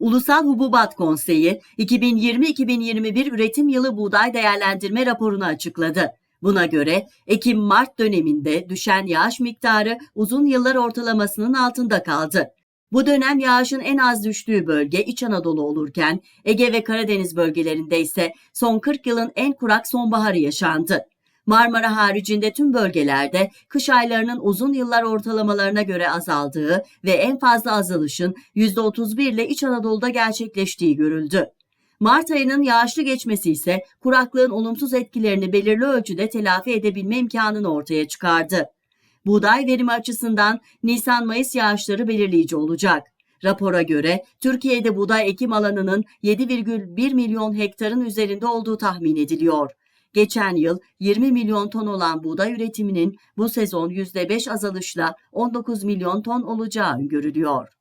Ulusal Hububat Konseyi 2020-2021 üretim yılı buğday değerlendirme raporunu açıkladı. Buna göre Ekim-Mart döneminde düşen yağış miktarı uzun yıllar ortalamasının altında kaldı. Bu dönem yağışın en az düştüğü bölge İç Anadolu olurken Ege ve Karadeniz bölgelerinde ise son 40 yılın en kurak sonbaharı yaşandı. Marmara haricinde tüm bölgelerde kış aylarının uzun yıllar ortalamalarına göre azaldığı ve en fazla azalışın %31 ile İç Anadolu'da gerçekleştiği görüldü. Mart ayının yağışlı geçmesi ise kuraklığın olumsuz etkilerini belirli ölçüde telafi edebilme imkanını ortaya çıkardı. Buğday verimi açısından Nisan-Mayıs yağışları belirleyici olacak. Rapora göre Türkiye'de buğday ekim alanının 7,1 milyon hektarın üzerinde olduğu tahmin ediliyor. Geçen yıl 20 milyon ton olan buğday üretiminin bu sezon %5 azalışla 19 milyon ton olacağı öngörülüyor.